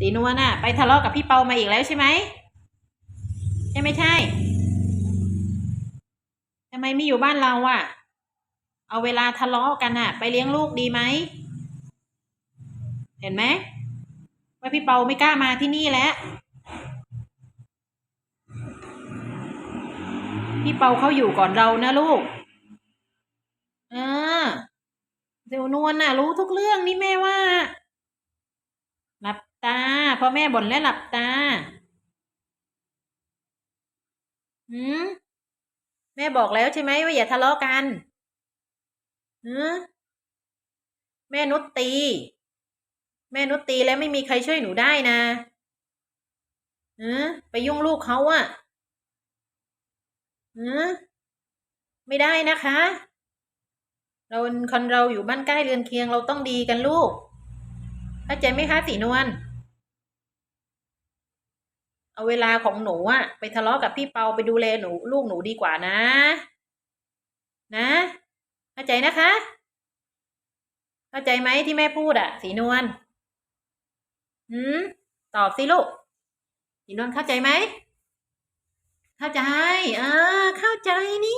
ตีนวลน่ะ ไปทะเลาะกับพี่เปามาอีกแล้วใช่ไหมใช่ไม่ใช่ทำไมไม่อยู่บ้านเราอะเอาเวลาทะเลาะกันน่ะ ไปเลี้ยงลูกดีไหม เห็นไหมว่าพี่เปาไม่กล้ามาที่นี่แล้ว พี่เปาเขาอยู่ก่อนเรานะลูก เออเดี๋ยวนวลน่ะ รู้ทุกเรื่องนี่แม่ว่า พอแม่บ่นแล้วหลับตา หืมแม่บอกแล้วใช่ไหมว่าอย่าทะเลาะกันหือแม่นุชตี แม่นุชตีแล้วไม่มีใครช่วยหนูได้นะหือไปยุ่งลูกเขาอะหือไม่ได้นะคะ เราคนเราอยู่บ้านใกล้เรือนเคียงเราต้องดีกันลูกเข้าใจไหมคะสีนวล เอาเวลาของหนูอะไปทะเลาะกับพี่เปาไปดูแลหนูลูกหนูดีกว่านะ นะ เข้าใจนะคะ เข้าใจไหมที่แม่พูดอะสีนวลหืมตอบสิลูกสีนวลเข้าใจไหม เข้าใจอ่าเข้าใจนี่